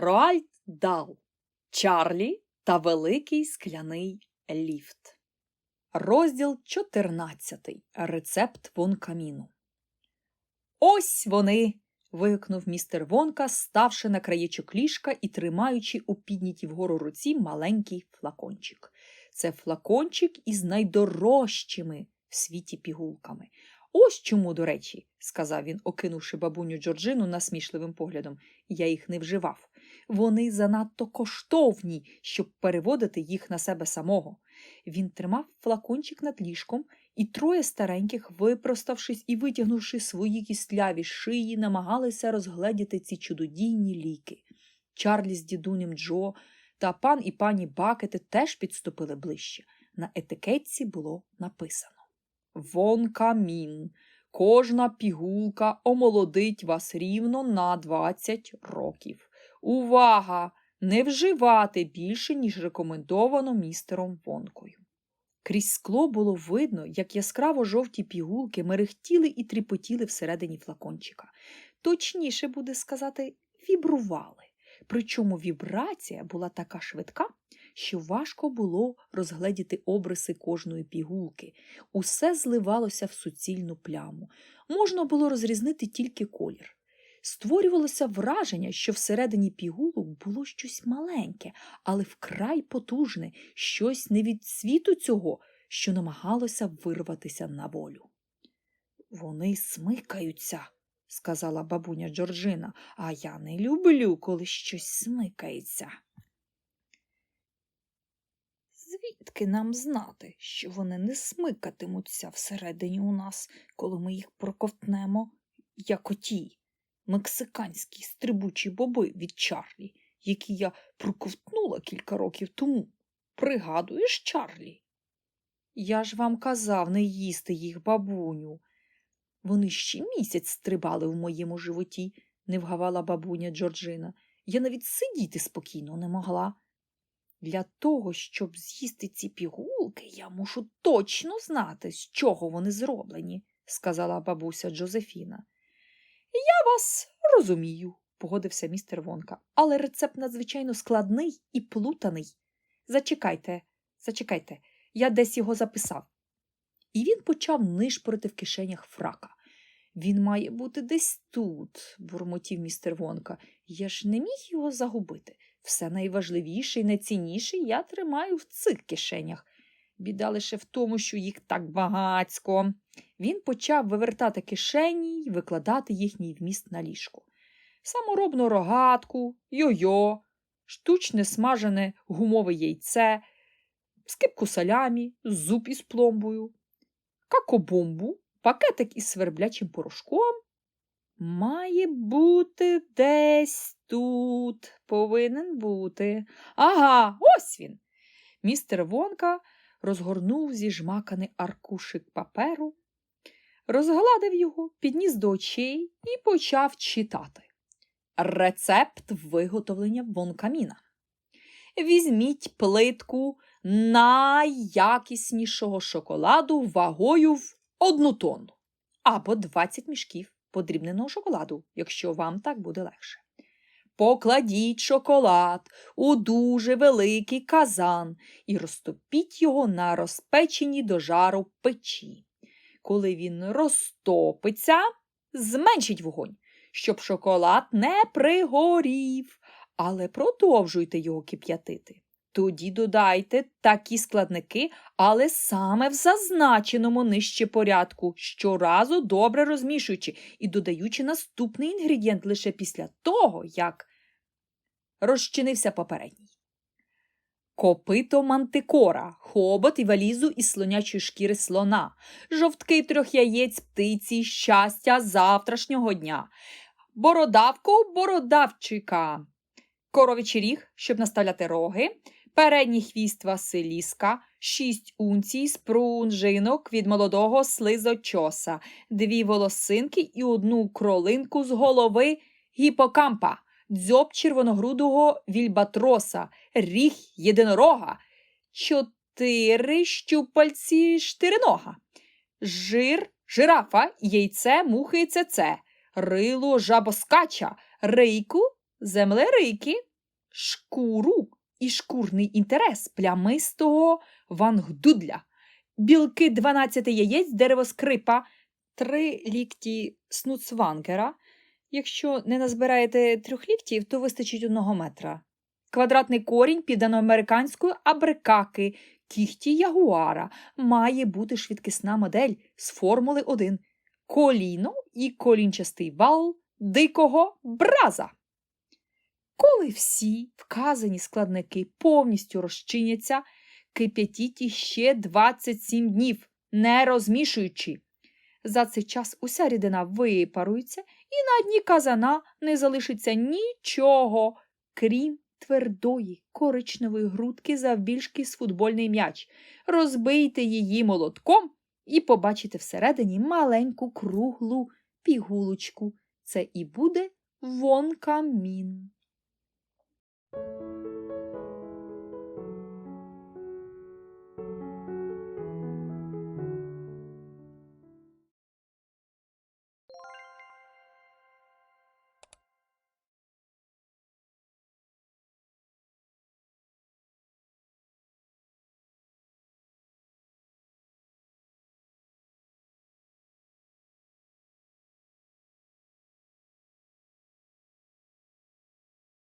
Роальд Дал, Чарлі та Великий скляний ліфт. Розділ 14. Рецепт Вон Каміну. Ось вони. вигукнув містер Вонка, ставши на краєчок ліжка і тримаючи у піднятій вгору руці маленький флакончик. Це флакончик із найдорожчими в світі пігулками. Ось чому, до речі, сказав він, окинувши бабуню Джорджину насмішливим поглядом, я їх не вживав. Вони занадто коштовні, щоб переводити їх на себе самого. Він тримав флакончик над ліжком, і троє стареньких, випроставшись і витягнувши свої кістляві шиї, намагалися розгледіти ці чудодійні ліки. Чарлі з дідунем Джо та пан і пані Бакети теж підступили ближче. На етикетці було написано Вон камін. Кожна пігулка омолодить вас рівно на 20 років. Увага! Не вживати більше, ніж рекомендовано містером Вонкою. Крізь скло було видно, як яскраво жовті пігулки мерехтіли і тріпотіли всередині флакончика. Точніше буде сказати, вібрували. Причому вібрація була така швидка, що важко було розгледіти обриси кожної пігулки. Усе зливалося в суцільну пляму. Можна було розрізнити тільки колір. Створювалося враження, що всередині пігулок було щось маленьке, але вкрай потужне, щось не від світу цього, що намагалося вирватися на волю. Вони смикаються, сказала бабуня Джорджина, а я не люблю, коли щось смикається. Звідки нам знати, що вони не смикатимуться всередині у нас, коли ми їх проковтнемо, як оті мексиканські стрибучі боби від Чарлі, які я проковтнула кілька років тому. Пригадуєш, Чарлі? Я ж вам казав не їсти їх, бабуню. Вони ще місяць стрибали в моєму животі, не вгавала бабуня Джорджина. Я навіть сидіти спокійно не могла. Для того, щоб з'їсти ці пігулки, я мушу точно знати, з чого вони зроблені, сказала бабуся Джозефіна. Я вас розумію, погодився містер Вонка, але рецепт надзвичайно складний і плутаний. Зачекайте, зачекайте, я десь його записав. І він почав нишпорити в кишенях фрака. Він має бути десь тут, бурмотів містер Вонка. Я ж не міг його загубити. Все найважливіше і найцінніше я тримаю в цих кишенях. Біда лише в тому, що їх так багацько. Він почав вивертати кишені й викладати їхній вміст на ліжку. Саморобну рогатку, йо-йо, штучне смажене гумове яйце, скипку салямі, зуб із пломбою, какобомбу, пакетик із сверблячим порошком. Має бути десь тут, повинен бути. Ага, ось він. Містер Вонка розгорнув зіжмаканий аркушик паперу, розгладив його, підніс до очей і почав читати. Рецепт виготовлення вонкаміна. Візьміть плитку найякіснішого шоколаду вагою в одну тонну або 20 мішків подрібненого шоколаду, якщо вам так буде легше. Покладіть шоколад у дуже великий казан і розтопіть його на розпеченій до жару печі. Коли він розтопиться, зменшіть вогонь, щоб шоколад не пригорів, але продовжуйте його кип'ятити. Тоді додайте такі складники, але саме в зазначеному нижче порядку, щоразу добре розмішуючи і додаючи наступний інгредієнт лише після того, як розчинився попередній. Копито мантикора, хобот і валізу із слонячої шкіри слона, жовтки трьох яєць птиці, щастя завтрашнього дня, бородавку бородавчика, коровичий ріг, щоб наставляти роги, передній хвіст Василіска, шість унцій спрунжинок від молодого слизочоса, дві волосинки і одну кролинку з голови гіпокампа, дзьоб червоногрудого вільбатроса, ріг єдинорога, чотири щупальці штиринога, жир жирафа, яйце мухи цеце, рило жабоскача, рейку землерики, шкуру і шкурний інтерес плямистого вангдудля, білки 12 яєць деревоскрипа, три лікті снуцвангера. Якщо не назбираєте трьох ліктів, то вистачить одного метра. Квадратний корінь південноамериканської абрикаки, кіхті ягуара, має бути швидкісна модель з формули 1. Коліно і колінчастий вал дикого браза. Коли всі вказані складники повністю розчиняться, кип'ятіть іще 27 днів, не розмішуючи. За цей час уся рідина випарується, і на дні казана не залишиться нічого, крім твердої коричневої грудки завбільшки з футбольний м'яч. Розбийте її молотком і побачите всередині маленьку круглу пігулочку. Це і буде вонкамін.